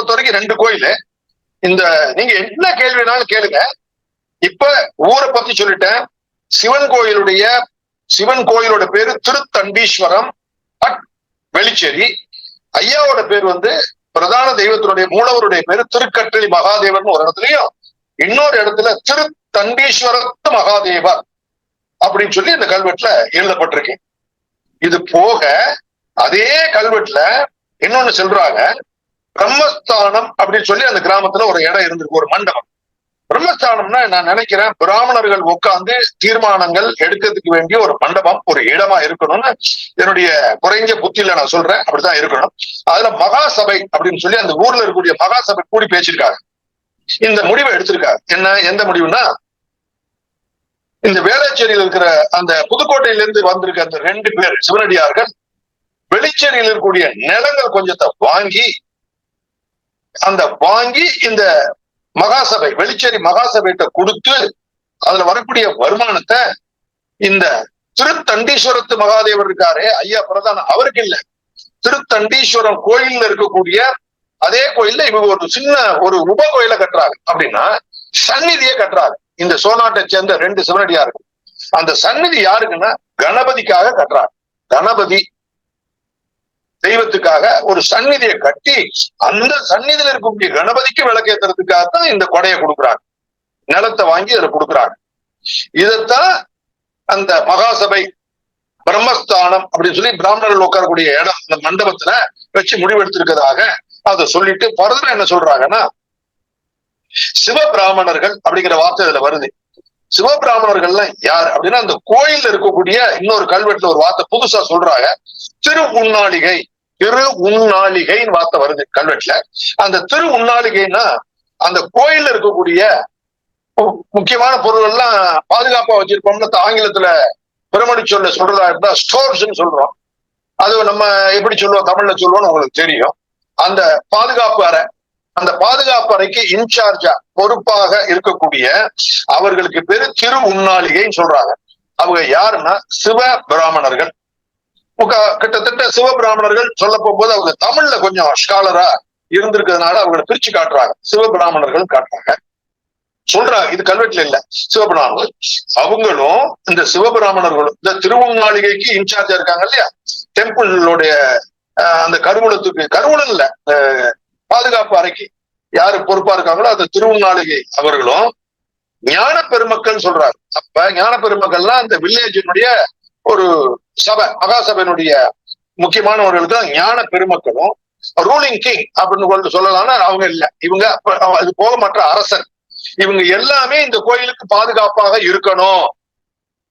பொறுத்த வரைக்கும் ரெண்டு கோயில். இந்த நீங்க என்ன கேள்வினாலும் கேளுங்க. இப்ப ஊரை பத்தி சொல்லிட்டேன். சிவன் கோயிலுடைய சிவன் கோயிலோட பேரு திருத்தண்டீஸ்வரம் அட் வெளிச்சேரி. ஐயாவோட பேர் வந்து பிரதான தெய்வத்தினுடைய மூலவருடைய பேரு திருக்கட்டளி மகாதேவன் ஒரு இடத்துலயும் இன்னொரு இடத்துல திருத்தண்டீஸ்வரத்து மகாதேவர் அப்படின்னு சொல்லி இந்த கல்வெட்டுல எழுதப்பட்டிருக்கு. இது போக அதே கல்வெட்டுல இன்னொன்னு சொல்றாங்க. பிரம்மஸ்தானம் அப்படின்னு சொல்லி அந்த கிராமத்துல ஒரு இடம் இருந்திருக்கு ஒரு மண்டபம். பிரம்மஸ்தானம்னா நான் நினைக்கிறேன் பிராமணர்கள் உட்கார்ந்து தீர்மானங்கள் எடுக்கிறதுக்கு வேண்டிய ஒரு மண்டபம் ஒரு இடமா இருக்கணும்னு என்னுடைய குறைஞ்ச புத்தியில நான் சொல்றேன். அப்படிதான் இருக்கணும். அதுல மகாசபை அப்படின்னு சொல்லி அந்த ஊர்ல இருக்கக்கூடிய மகாசபை கூடி பேசியிருக்காங்க. இந்த முடிவை எடுத்திருக்காரு. என்ன எந்த முடிவுனா இந்த வேளச்சேரியில் இருக்கிற அந்த புதுக்கோட்டையில இருந்து வந்திருக்க அந்த ரெண்டு பேர் சிவனடியார்கள் வெளிச்சேரியில் இருக்கக்கூடிய நிலங்கள் கொஞ்சத்தை வாங்கி அந்த வாங்கி இந்த மகாசபை வெளிச்சேரி மகாசபைகிட்ட கொடுத்து அதுல வரக்கூடிய வருமானத்தை இந்த திருத்தண்டீஸ்வரத்து மகாதேவர் இருக்காரு ஐயா பிரதான அவருக்கு இல்ல. திருத்தண்டீஸ்வரம் கோயில்ல இருக்கக்கூடிய அதே கோயில்ல இவங்க ஒரு சின்ன ஒரு உப கோயில கட்டுறாங்க. அப்படின்னா சந்நிதியை கட்டுறாங்க. இந்த சோனாட்டை சேர்ந்த ரெண்டு சிவனடியார்கள். அந்த சந்நிதி யாருக்குன்னா கணபதிக்காக கட்டுறாங்க. கணபதி தெய்வத்துக்காக ஒரு சந்நிதியை கட்டி அந்த சந்நிதியில இருக்கக்கூடிய கணபதிக்கு விளக்கேத்துறதுக்காக தான் இந்த கொடையை கொடுக்குறாங்க. நிலத்தை வாங்கி அதுல கொடுக்குறாங்க. இதைத்தான் அந்த மகாசபை பிரம்மஸ்தானம் அப்படின்னு சொல்லி பிராமணர்கள் உட்காரக்கூடிய இடம் அந்த மண்டபத்துல வச்சு முடிவெடுத்திருக்கிறதாக அதை சொல்லிட்டு பரதர் என்ன சொல்றாங்கன்னா சிவ பிராமணர்கள் அப்படிங்கிற வார்த்தை இதுல வருது. சிவபிராமணர்கள்லாம் யார் அப்படின்னா அந்த கோயில்ல இருக்கக்கூடிய இன்னொரு கல்வெட்டுல ஒரு வார்த்தை புதுசா சொல்றாங்க. திரு உண்ணாளிகை திரு உண்ணாளிகைன்னு வார்த்தை வருது கல்வெட்டுல. அந்த திரு உண்ணாளிகைன்னா அந்த கோயில்ல இருக்கக்கூடிய மு- முக்கியமான பொருள் எல்லாம் பாதுகாப்பா வச்சிருப்போம்னு ஆங்கிலத்துல பிரமணி சொல்ல சொல்றதா இருந்தா ஸ்டோர்ஸ்ன்னு சொல்றோம். அது நம்ம எப்படி சொல்லுவோம் தமிழ்ல சொல்லுவோம்னு உங்களுக்கு தெரியும். அந்த பாதுகாப்பு அறை அந்த பாதுகாப்பு அறைக்கு இன்சார்ஜா பொறுப்பாக இருக்கக்கூடிய அவர்களுக்கு பேரு திரு உண்ணாளிகைன்னு சொல்றாங்க. அவங்க யாருன்னா சிவ பிராமணர்கள். கிட்டத்தட்ட சிவ பிராமணர்கள் சொல்ல போகும்போது அவங்க தமிழ்ல கொஞ்சம் ஸ்காலரா இருந்திருக்கிறதுனால அவங்களை பிரிச்சு காட்டுறாங்க. சிவ பிராமணர்கள் காட்டுறாங்க. சொல்றாங்க இது கல்வெட்டுல இல்ல. சிவபிராமணர்கள் அவங்களும் இந்த சிவபிராமணர்களும் இந்த திருவங்காளிகைக்கு இன்சார்ஜா இருக்காங்க இல்லையா? டெம்பிளுடைய அந்த கருவூலத்துக்கு கருவூலம் இல்ல அஹ், பாதுகாப்பு அறைக்கு யாரு பொறுப்பா இருக்காங்களோ அந்த திருவண்ணாளிகை அவர்களும் ஞான பெருமக்கள் சொல்றாங்க அப்ப ஞான பெருமக்கள்னா அந்த வில்லேஜினுடைய ஒரு சபை மகாசபையினுடைய முக்கியமானவர்களுக்கு தான் ஞான பெருமக்களும் ரூலிங் கிங் அப்படின்னு சொல்லிட்டு சொல்லலாம்னா அவங்க இல்ல. இவங்க அது போக மற்ற அரசன் இவங்க எல்லாமே இந்த கோயிலுக்கு பாதுகாப்பாக இருக்கணும்.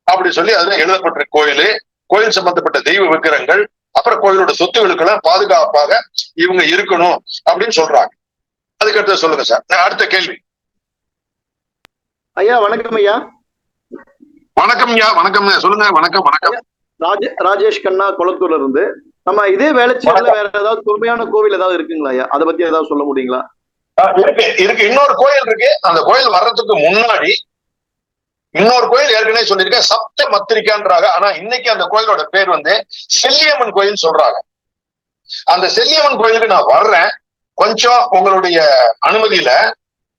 அப்படி சொல்லி அதுல எழுதப்பட்ட கோயிலு கோயில் சம்பந்தப்பட்ட தெய்வ விக்கிரங்கள் அப்புறம் கோயிலோட சொத்துகளுக்கெல்லாம் பாதுகாப்பாக இவங்க இருக்கணும் அப்படின்னு சொல்றாங்க. அதுக்கு அடுத்து சொல்லுங்க சார். அடுத்த கேள்வி. ஐயா வணக்கம் ஐயா. வணக்கம் ஐயா வணக்கம் சொல்லுங்க வணக்கம் வணக்கம். ராஜ ராஜேஷ் கண்ணா குளத்தூர்ல இருந்து நம்ம இதே வேலைச்சேரியில வேற ஏதாவது தொன்மையான கோவில் ஏதாவது இருக்குங்களா ஐயா? அதை பத்தி ஏதாவது சொல்ல முடியுங்களா? இருக்கு இருக்கு. இன்னொரு கோயில் இருக்கு. அந்த கோயில் வர்றதுக்கு முன்னாடி இன்னொரு கோயில் ஏற்கனவே சொல்லியிருக்கேன் சப்த மத்திரிக்கான்றாங்க ஆனா இன்னைக்கு அந்த கோயிலோட பேர் வந்து செல்லியம்மன் கோயில் சொல்றாங்க. அந்த செல்லியம்மன் கோயிலுக்கு நான் வர்றேன். கொஞ்சம் உங்களுடைய அனுமதியில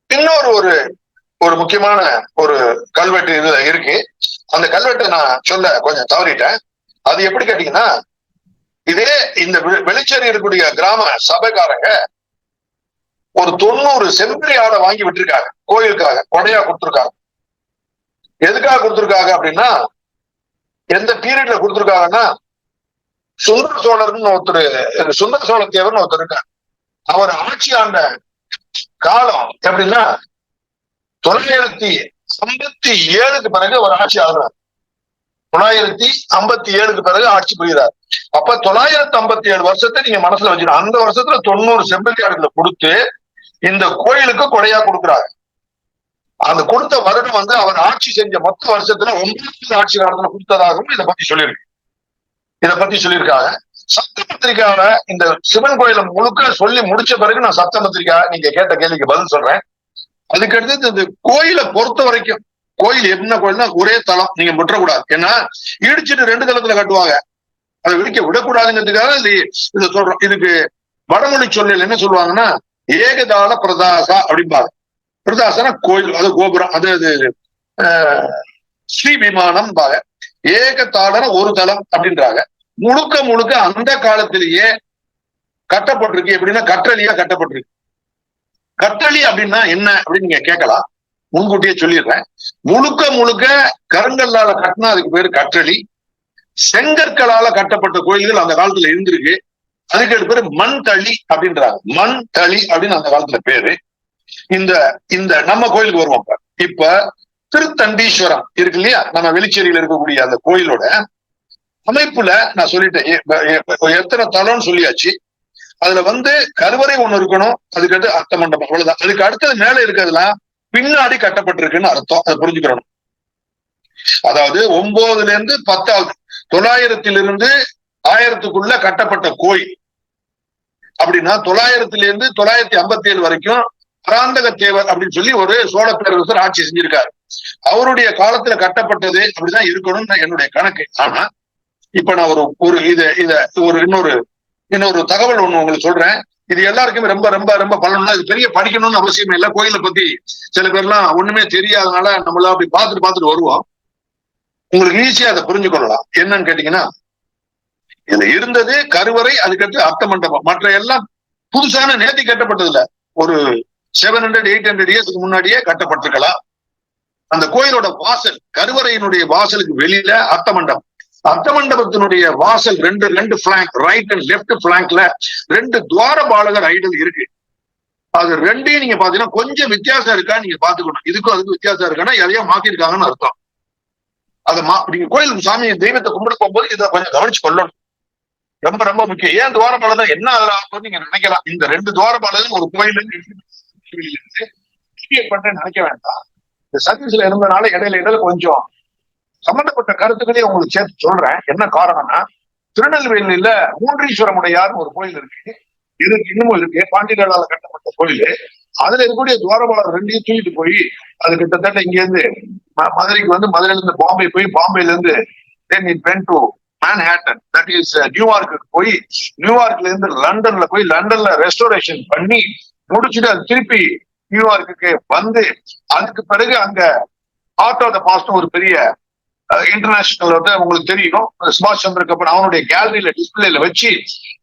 இன்னொரு ஒரு ஒரு முக்கியமான ஒரு கல்வெட்டு இதுல இருக்கு. அந்த கல்வெட்டை நான் சொல்ல கொஞ்சம் தவறிட்டேன். அது எப்படி கேட்டீங்கன்னா இதே இந்த வெ- வெளிச்சேரி இருக்கக்கூடிய கிராம சபைக்காரங்க ஒரு தொண்ணூறு செம்பரி ஆடை வாங்கி விட்டிருக்காங்க. கோயிலுக்காக கொடையா கொடுத்துருக்காங்க. எதுக்காக கொடுத்துருக்காங்க அப்படின்னா எந்த பீரியட்ல கொடுத்துருக்காங்கன்னா சுந்தர சோழர்னு ஒருத்தர் சுந்தர சோழ தேவர்னு ஒருத்தர் இருக்கார். அவர் ஆட்சி ஆண்ட காலம் எப்படின்னா தொள்ளாயிரத்தி ஐம்பத்தி ஏழுக்கு பிறகு அவர் ஆட்சி ஆகிறார். தொள்ளாயிரத்தி ஐம்பத்தி ஏழுக்கு பிறகு ஆட்சி புரிகிறார். அப்ப தொள்ளாயிரத்தி ஐம்பத்தி ஏழு வருஷத்தை நீங்க மனசுல வச்சுக்கணும். அந்த வருஷத்துல தொண்ணூறு செம்பரி ஆடுகளை கொடுத்து இந்த கோயிலுக்கு கொடையா கொடுக்குறாங்க. அந்த கொடுத்த வருடம் வந்து அவர் ஆட்சி செஞ்ச மொத்த வருஷத்துல ஒன்பது ஆட்சி காலத்துல கொடுத்ததாகவும் இதை பத்தி சொல்லியிருக்கு. இதை பத்தி சொல்லியிருக்காங்க. சத்த பத்திரிக்காவை இந்த சிவன் கோயில முழுக்க சொல்லி முடிச்ச பிறகு நான் சத்த பத்திரிக்கா நீங்க கேட்ட கேள்விக்கு பதில் சொல்றேன். அதுக்கடுத்து இந்த கோயிலை பொறுத்த வரைக்கும் கோயில் என்ன கோயில்னா ஒரே தளம் நீங்க முற்றக்கூடாது. ஏன்னா இடிச்சிட்டு ரெண்டு தளத்துல கட்டுவாங்க. அதை விடிக்க விடக்கூடாதுங்கிறதுக்காக இது இதை சொல்றோம். இதுக்கு வடமொழி சொல்லில் என்ன சொல்லுவாங்கன்னா ஏகதால பிரதாசா அப்படிம்பாங்க. பிரதாசன கோயில் அது கோபுரம் அது அது ஆஹ், ஸ்ரீ விமானம் பாங்க ஏகதாளன ஒரு தலம் அப்படின்றாங்க. முழுக்க முழுக்க அந்த காலத்திலேயே கட்டப்பட்டிருக்கு. எப்படின்னா கற்றலியா கட்டப்பட்டிருக்கு. கற்றளி அப்படின்னா என்ன அப்படின்னு நீங்க கேட்கலாம். முன்கூட்டியே சொல்லிடுறேன். முழுக்க முழுக்க கருங்கல்லால கட்டினா அதுக்கு பேரு கற்றளி. செங்கற்களால கட்டப்பட்ட கோயில்கள் அந்த காலத்துல இருந்திருக்கு. அதுக்கு பேரு மண் தளி அப்படின்றாங்க. மண் தளி அப்படின்னு அந்த காலத்துல பேரு. இந்த இந்த நம்ம கோயிலுக்கு வருவோம் இப்ப. இப்ப திருத்தண்டீஸ்வரம் இருக்கு இல்லையா? நம்ம வெளிச்சேரியில இருக்கக்கூடிய அந்த கோயிலோட அமைப்புல நான் சொல்லிட்டேன். எத்தனை தலம்னு சொல்லியாச்சு. அதுல வந்து கருவறை ஒண்ணு இருக்கணும். அதுக்கடுத்து அர்த்த மண்டபம். அவ்வளவுதான். அதுக்கு அடுத்தது மேல இருக்கிறதுலாம் பின்னாடி கட்டப்பட்டிருக்குன்னு அர்த்தம். அதை புரிஞ்சுக்கிறணும். அதாவது ஒன்பதுல இருந்து பத்தாவது தொள்ளாயிரத்திலிருந்து ஆயிரத்துக்குள்ள கட்டப்பட்ட கோயில். அப்படின்னா தொள்ளாயிரத்துல இருந்து தொள்ளாயிரத்தி ஐம்பத்தி ஏழு வரைக்கும் பராந்தக தேவர் அப்படின்னு சொல்லி ஒரு சோழ பேரரசர் ஆட்சி செஞ்சிருக்காரு. அவருடைய காலத்துல கட்டப்பட்டது அப்படிதான் இருக்கணும்னு என்னுடைய கணக்கு. ஆனா இப்ப நான் ஒரு ஒரு இத இத ஒரு இன்னொரு இன்னொரு தகவல் ஒண்ணு உங்களுக்கு சொல்றேன். இது எல்லாருக்குமே ரொம்ப ரொம்ப ரொம்ப பலனும் இது பெரிய படிக்கணும்னு அவசியம் இல்லை. கோயிலை பத்தி சில பேர்லாம் ஒண்ணுமே தெரியாதனால நம்மள அப்படி பார்த்துட்டு பார்த்துட்டு வருவோம். உங்களுக்கு ஈஸியா அதை புரிஞ்சு கொள்ளலாம் என்னன்னு கேட்டீங்கன்னா இதுல இருந்தது கருவறை அதுக்கடுத்து அர்த்த மண்டபம் மற்ற எல்லாம் புதுசான நேத்தி கட்டப்பட்டது இல்ல ஒரு செவன் ஹண்ட்ரட் எயிட் ஹண்ட்ரட் இயர்ஸ்க்கு முன்னாடியே கட்டப்பட்டிருக்கலாம். அந்த கோயிலோட வாசல் கருவறையினுடைய வாசலுக்கு வெளியில அர்த்த மண்டபம் அர்த்த மண்டபத்தினுடைய வாசல் ரெண்டு ரெண்டு பிளாங்க் ரைட் அண்ட் லெஃப்ட் பிளாங்க்ல ரெண்டு துவாரபாலகர் ஐடல் இருக்கு. அது ரெண்டையும் நீங்க பாத்தீங்கன்னா கொஞ்சம் வித்தியாசம் இருக்கா நீங்க பாத்துக்கணும் இதுக்கும் அதுக்கும் வித்தியாசம் இருக்கான்னா எதையோ மாத்திருக்காங்கன்னு அர்த்தம். அதை மா நீங்க கோயில் சாமி தெய்வத்தை கும்பிட போகும்போது இதை கொஞ்சம் கவனிச்சு கொள்ளணும். ரொம்ப ரொம்ப முக்கியம். ஏன் துவாரபாலதான் என்ன அதுல ஆகும் நீங்க நினைக்கலாம். இந்த ரெண்டு துவாரபாலதும் ஒரு கோயில் இருந்து கிரியேட் பண்றேன்னு நினைக்க வேண்டாம். இந்த சர்வீஸ்ல இருந்தனால இடையில இடையில கொஞ்சம் சம்பந்தப்பட்ட கருத்துக்களையும் உங்களுக்கு சேர்த்து சொல்றேன். என்ன காரணம்னா திருநெல்வேலியில மூன்றீஸ்வரமுடையார் ஒரு கோயில் இருக்கு. இருக்கு இன்னமும் இருக்கு. பாண்டியர்களால கட்டப்பட்ட கோயில். அதுல இருக்கக்கூடிய துவாரபாளர் ரெண்டையும் தூக்கிட்டு போய் அது கிட்டத்தட்ட இங்க இருந்து ம- மதுரைக்கு வந்து மதுரையில uh, இருந்து பாம்பே போய் பாம்பேல இருந்து then it went to Manhattan that is New York போய் நியூயார்க்ல இருந்து லண்டன்ல போய் லண்டன்ல ரெஸ்டோரேஷன் பண்ணி முடிச்சுட்டு அது திருப்பி நியூயார்க்குக்கு வந்து அதுக்கு பிறகு அங்க ஆட்டோ த பாஸ்ட் ஒரு பெரிய இன்டர்நேஷனல் வந்து உங்களுக்கு தெரியும். சுபாஷ் சந்திர கபன் அவனுடைய கேலரியில டிஸ்பிளேல வச்சு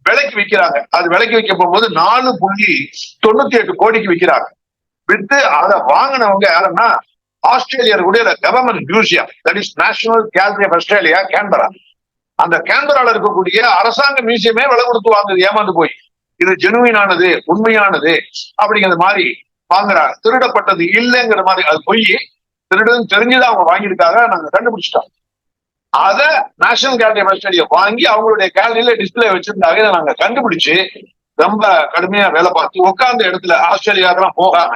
விலைக்கு விற்கிறாங்க அது விலைக்கு வைக்க போகும்போது நாலு புள்ளி தொண்ணூத்தி எட்டு கோடிக்கு விற்கிறாங்க வித்து அதை வாங்கினவங்க யாருன்னா ஆஸ்திரேலியருடைய government museum that is national gallery of Australia Canberra அந்த கேன்பரால இருக்கக்கூடிய அரசாங்க மியூசியமே விலை கொடுத்து வாங்குது ஏமாந்து போய். இது ஜெனுவினானது உண்மையானது அப்படிங்கிற மாதிரி வாங்குறாங்க. திருடப்பட்டது இல்லைங்கிற மாதிரி அது பொய். திருடுன்னு தெரிஞ்சுதான் அவங்க வாங்கியிருக்காங்க. நாங்க கண்டுபிடிச்சிட்டோம். அத நேஷனல் கேலரி ஆஃப் வாங்கி அவங்களுடைய கேலரியில டிஸ்பிளே வச்சிருந்தாங்க. இதை நாங்க கண்டுபிடிச்சு ரொம்ப கடுமையா வேலை பார்த்து உட்கார்ந்த இடத்துல ஆஸ்திரேலியாவுக்கெல்லாம் போகாம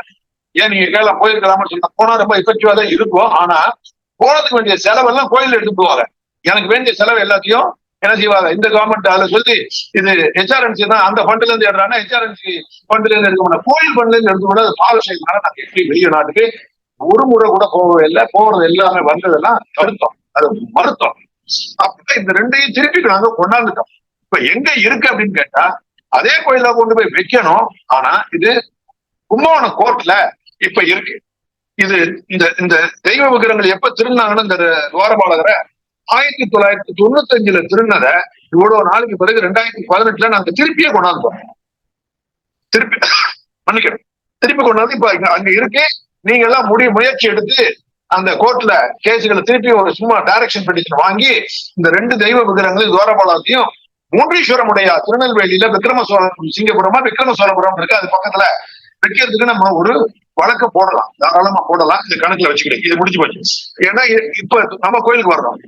ஏன் நீங்க கேட்கலாம் போயிருக்கலாம்னு சொன்னா போனா ரொம்ப எஃபெக்டிவா தான் இருக்கும். ஆனா போனதுக்கு வேண்டிய செலவெல்லாம் கோயில் எடுத்து போவாங்க. எனக்கு வேண்டிய செலவு எல்லாத்தையும் என்ன செய்வாங்க? இந்த கவர்மெண்ட் அதுல சொல்லி இது ஹெச்ஆர்என்சி தான் அந்த ஃபண்ட்ல இருந்து எடுறாங்க ஹெச்ஆர்என்சி ஃபண்ட்ல இருந்து எடுக்க முடியாது. கோயில் ஃபண்ட்ல இருந்து எடுக்க முடியாது. பாலசேகரனால நாங்க எப்படி வெளிய நாட்டுக்கு ஒரு முறை கூட போகவே இல்லை. போறது எல்லாமே வந்ததெல்லாம் தடுத்தோம் அது மறுத்தோம் அப்ப இந்த ரெண்டையும் திருப்பி நாங்க கொண்டாந்துட்டோம். இப்ப எங்க இருக்கு அப்படின்னு கேட்டா அதே கோயில கொண்டு போய் வைக்கணும். ஆனா இது கும்பகோணம் கோர்ட்ல இப்ப இருக்கு. இது இந்த இந்த தெய்வ விக்கிரங்கள் எப்ப திருநாங்கன்னு இந்த துவாரபாலகரை ஆயிரத்தி தொள்ளாயிரத்தி தொண்ணூத்தி அஞ்சுல திருநதை இவ்வளவு நாளைக்கு பிறகு ரெண்டாயிரத்தி பதினெட்டுல நாங்க திருப்பியே கொண்டாந்தோம் திருப்பி மன்னிக்கணும். திருப்பி கொண்டாந்து இப்ப அங்க இருக்கு நீங்க எல்லாம் முடிய முயற்சி எடுத்து அந்த கோர்ட்ல கேஸுகளை திருப்பி ஒரு சும்மா டைரக்ஷன் பெட்டிஷன் வாங்கி இந்த ரெண்டு தெய்வ விக்கிரகங்களையும் தோரபாலத்தையும் மூன்றீஸ்வரமுடைய திருநெல்வேலியில விக்ரம சோழபுரம் சிங்கபுரமா விக்ரம சோழபுரம் இருக்கு. அது பக்கத்துல வைக்கிறதுக்கு நம்ம ஒரு வழக்க போடலாம். தாராளமா போடலாம். இந்த கணக்குல வச்சுக்கிட்டு. இது முடிஞ்சு போச்சு. ஏன்னா இப்ப நம்ம கோயிலுக்கு வர்றோம்.